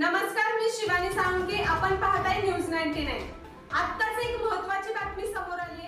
नमस्कार मी शिवानी साळुंके. आपण पाहताय न्यूज नाईन्टी नाईन आत्ताच एक महत्वाची बातमी समोर आली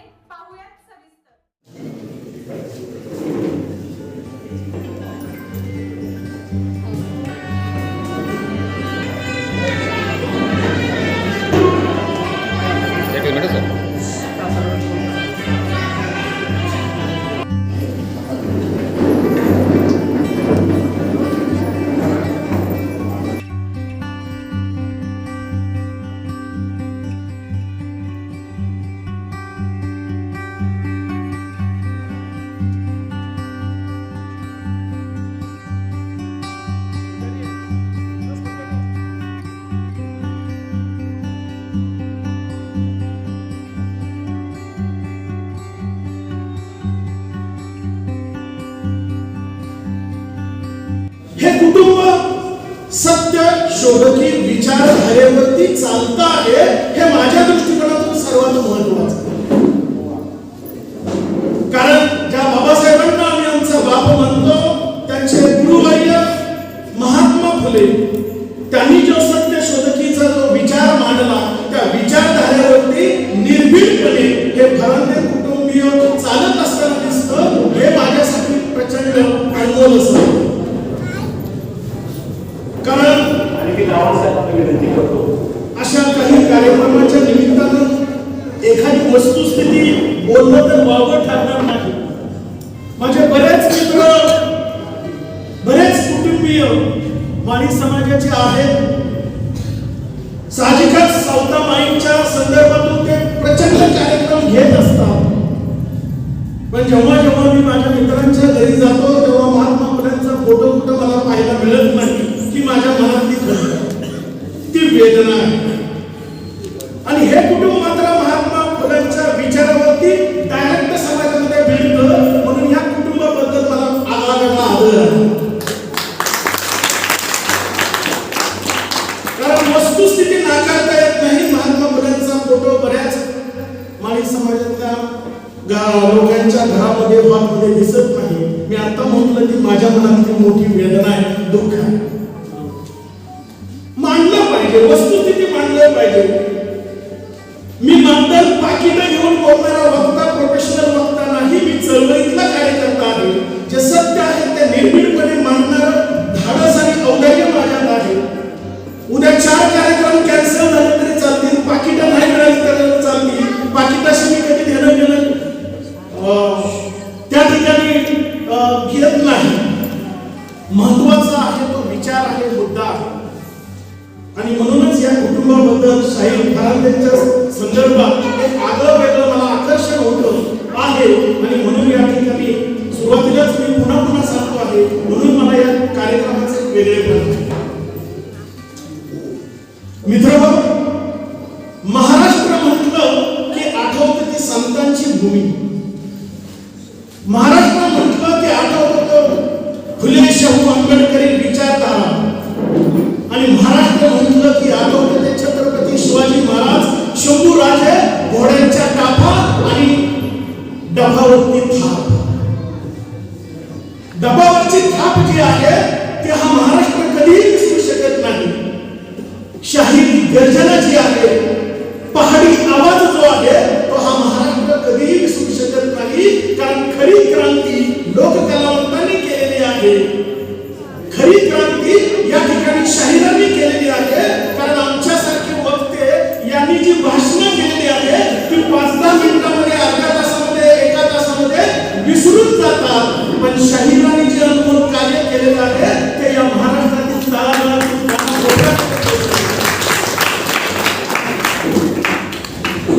पद्धती चालत आहे हे माझ्या दृष्टिकोनातून सर्वात महत्वाचं कारण ज्या बाबासाहेबांना आम्ही आमचा बाप म्हणतो त्यांचे गुरुवर्य महात्मा फुले. त्यांनी जो सत्य शोधकीचा जो विचार मांडला त्या विचारधारेवरती निर्भीडपणे हे भरंदे कुटुंबीय चालत असताना दिसतं हे माझ्यासाठी प्रचंड अनमोल असतं. कारण आणखी रावणसाहेबांना विनंती करतो. वस्तुस्थिती बोलणं तर वावगं ठरणार नाही. माझे बरेच मित्र बरेच कुटुंबीय वाणी समाजाचे आहेत. साहजिक पाहिजे. वस्तुस्थिती मांडलं पाहिजे. म्हणून मला या कार्यक्रमाचे एक वेगळेपण खरी क्रांती लोककलावंतांनी केलेली आहे खरी क्रांती या ठिकाणी शाहिरांनी केलेली आहे कारण आमच्यासारखे वक्ते यांनी जी भाषण केलेली आहे ती पाच दहा मिनिटामध्ये अर्ध्या तासामध्ये एका तासामध्ये विसरून जातात पण शाहिरांनी जे अनुभव कार्य केलेलं आहे ते या महाराष्ट्रातील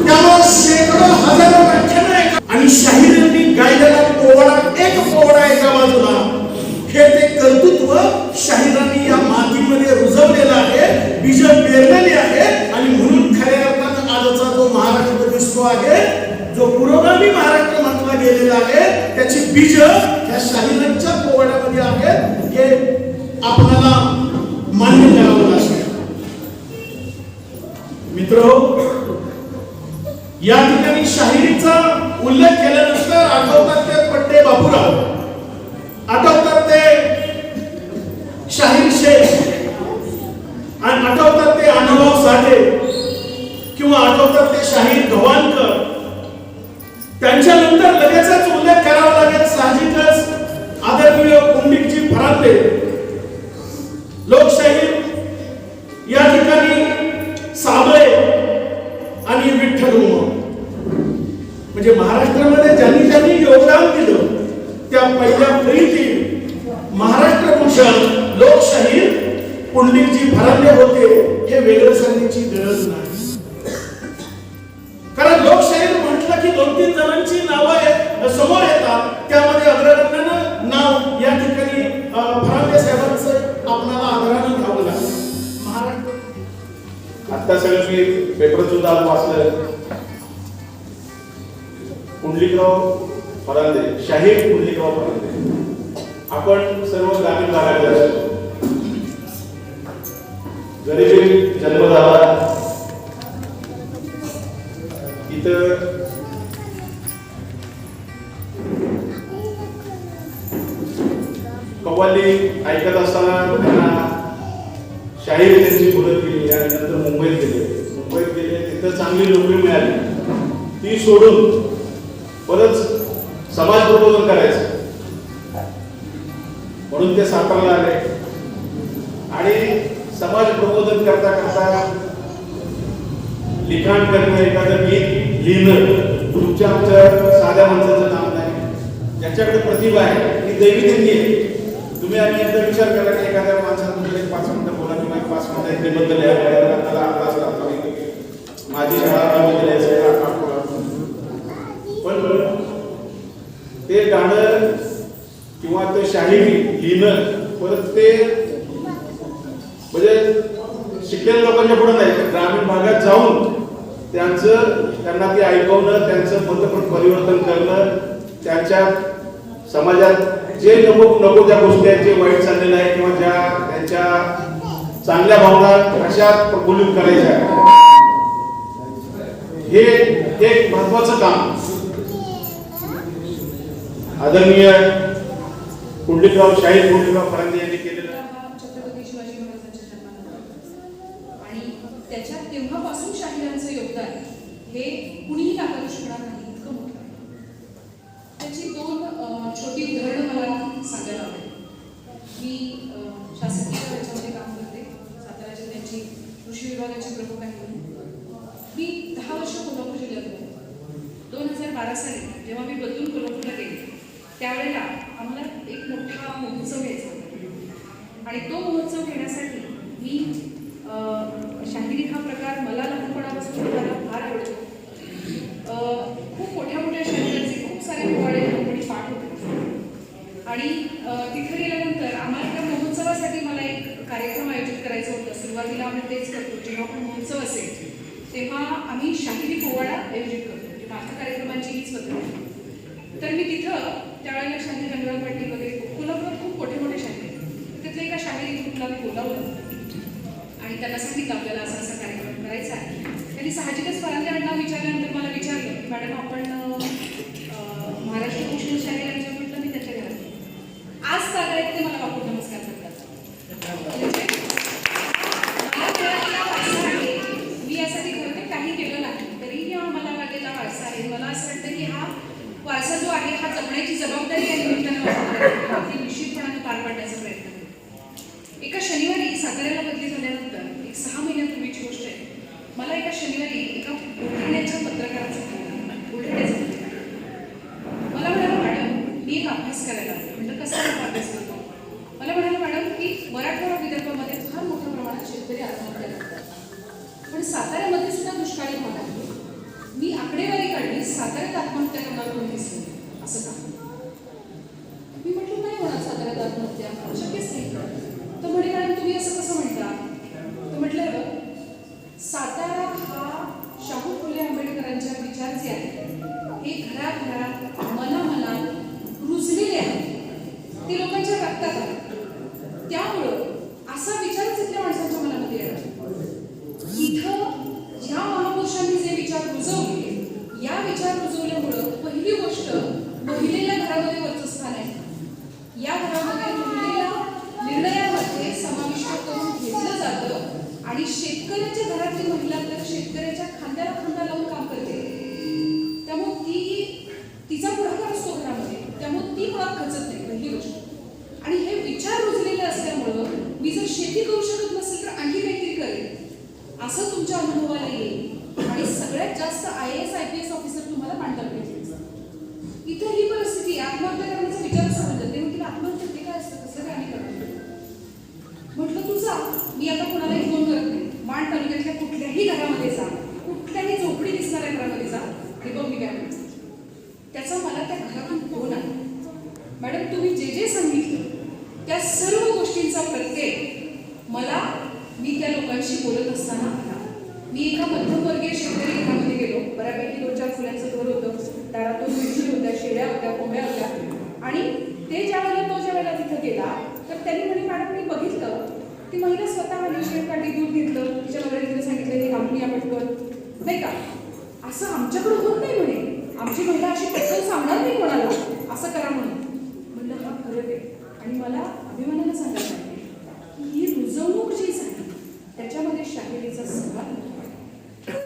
त्यामुळे शेकडो हजारो व्याख्यानं आणि शाहीर गायलेला पोवाडा एक पोवाडा एका बाजूला हे ते कर्तृत्व शाहिरांनी या मातीमध्ये रुजवलेलं आहे बीज पेरलेले आहे आणि म्हणून खऱ्या अर्थात आजचा जो महाराष्ट्र दिसतो आहे जो पुरोगामी महाराष्ट्र म्हटला गेलेला आहे त्याची बीज या शाहिरांच्या पोवाड्यामध्ये आहेत हे आपल्याला मान्य करावं लागेल. मित्र या ठिकाणी शाहिरीचा उल्लेख केल्यानंतर आठवतात ते पट्टे बापूराव. आठवतात नाव या ठिकाणी अं, फरांदे साहेबांचं आपल्याला आदराने घ्यावं लागेल. महाराष्ट्र. आता सगळं मी पेपर सुद्धा वाचलं पुंडलिकराव फरांदे शाहीर पुंडलिकराव फरांदे. आपण सर्व ग्रामीण भागात असतो गरिबी जन्म झाला इथं ऐकत असताना त्यांना शाहीर त्यांची मुलं केली आणि नंतर मुंबईत गेले. मुंबईत गेले. तिथं चांगली नोकरी मिळाली. ती सोडून परत समाज प्रबोधन करायचं. म्हणून ते सातारला आले. आणि समाज प्रबोधन करता करता लिखाण करणं एखादं गीत लिहिणं तुमच्या आमच्या साध्या माणसाचं काम नाही. ज्याच्याकडे प्रतिभा आहे ती दैवी त्यांनी आहे. तुम्ही आम्ही एकदा विचार करा की एखाद्या माणसाबद्दल एक पाच मिनिटं बोला किंवा एक पाच मिनिटं एक निबंध लिहा किंवा त्याला अभ्यास लागतो माझी शाळा निबंध लिहायचं पण ते गाणं किंवा ते शाहिरी लिहिणं परत ते म्हणजे शिकलेल्या लोकांच्या पुढे नाही ग्रामीण भागात जाऊन त्यांचं त्यांना ते ऐकवणं त्यांचं मत परिवर्तन करणं त्यांच्या समाजात जे नको नको त्या गोष्टी आहेत जे वाईट चाललेलं आहे किंवा ज्या त्यांच्या चांगल्या भावना अशा प्रफुल्लित करायच्या हे एक महत्वाचं काम. आदरणीय कुंडलिकराव शाहीर कुंडलिकराव फरांदे यांनी केलेलं आणि त्याच्या तेव्हापासून शाहिरांचं योगदान हे कुणीही नाकारू शकणार नाही इतकं मोठं आहे त्याची दोन अं, छोटी उदाहरणं मला सांगायला आवडेल मी अं, शासकीय याच्यामध्ये काम करते सातारा जिल्ह्याची कृषी विभागाची प्रमुख आहे मी दहा वर्ष कोल्हापूर जिल्ह्यात होते दोन हजार बारा साली जेव्हा मी बदलून कोल्हापूरला गेले त्यावेळेला आम्हाला एक मोठा महोत्सव घ्यायचा होता. आणि तो महोत्सव घेण्यासाठी मी शाहिरी हा प्रकार मला लहानपणापासून मला फार आवडतो अं, खूप मोठ्या मोठ्या शाहिरांचे खूप सारे पोवाडे लहानपणी पाठ होते आणि अं, तिथे गेल्यानंतर आम्हाला त्या महोत्सवासाठी मला एक कार्यक्रम आयोजित करायचा होता सुरुवातीला आम्ही तेच करतो जेव्हा पण महोत्सव असेल तेव्हा आम्ही शाहिरी पोवाडा आयोजित करतो म्हणजे माझ्या कार्यक्रमांची हीच पद्धत आहे. तर मी तिथं त्यावेळेला शाहीर रंगराव पाटील वगैरे कोल्हापुरात खूप मोठे मोठे शाहीर आहेत. तिथले एका शाहिरी ग्रुपला मी बोलावलं. आणि त्यांना सांगितलं आपल्याला असा असा कार्यक्रम करायचा आहे. त्यांनी साहजिकच फरांदे अण्णा विचारल्यानंतर मला विचारलं की मॅडम आपण अं, महाराष्ट्र भूषण शाहीर यांच्या म्हटलं मी त्याच्या घरात आहे." आज तागायत ते मला वाकून नमस्कार करतात म्हणजे हा मिळालेला वारसा आहे. मी यासाठी खरं तर काही केलं नाही तरीही हा मला लागलेला वारसा आहे मला असं वाटतं की हा वारसा जो आहे हा जपण्याची जबाबदारी या निमित्तानं कष्टाचे आहे. हे घरात घरात मना मनात रुजलेले आहे ते लोकांच्या रक्तात आहे त्यामुळं असा विचार तिथल्या माणसांच्या मनामध्ये येणार इथं ह्या महापुरुषांनी जे विचार रुजवले या विचार रुजवल्यामुळं पहिली गोष्ट महिलेला घरामध्ये वरचं स्थान आहे या घरामध्ये महिलेला निर्णयामध्ये समाविष्ट करून घेतलं जातं आणि शेतकऱ्याच्या घरातली महिला तर शेतकऱ्याच्या खांद्याला खांदा लावून काम करते. त्यामुळे ती तिचा पुढाकार असतो घरामध्ये. त्यामुळे ती मुळात खचत नाही पहिली गोष्ट. आणि हे विचार रुजलेले असल्यामुळं मी जर शेती करू शकत नसेल तर आणखी काहीतरी करेल असं तुमच्या अनुभवाला येईल आणि सगळ्यात जास्त I S I P S officer तुम्हाला पांढरा भेटेल इथं ही परिस्थिती आहे. आत्महत्या करण्याचा विचार सोडून देते मग तिला आत्महत्या ते काय असतं कसं काय आम्ही करणार म्हटलं तू जा मी आता कोणालाही फोन करत नाही माण तालुक्यातल्या कुठल्याही घरामध्ये जा कुठल्याही झोपडी दिसणाऱ्या घरामध्ये जा हे बघ मी काय म्हणते त्याचा मला त्या घरातून फोन आला मॅडम तुम्ही जे जे सांगितलं त्या सर्व गोष्टींचा प्रत्येक मला मी त्या लोकांशी बोलत असताना आला. मी एका मध्यमवर्गीय शेतकरी घरामध्ये गेलो. बऱ्यापैकी दोन चार फुलांचं घर होतं. दारातून मिरची होत्या शेळ्या होत्या कोंबड्या होत्या. आणि ते ज्या वेळेला तो ज्या वेळेला तिथं गेला तर त्यांनी म्हणे मॅडम मी बघितलं. ती महिला स्वतः आली शेण दूध घेतलं. तिच्या नवऱ्याने तिला सांगितलं हे घालून या पटकन. नाही का? असं आमच्याकडे होत नाही म्हणे. आमची महिला अशी पटकन सांगणार नाही कोणाला. असं करा म्हणून. म्हणलं हा खरं आहे. आणि मला अभिमानाला सांगायला की ही रुजवणूक जी झाली त्याच्यामध्ये शाहिरीचा सहभाग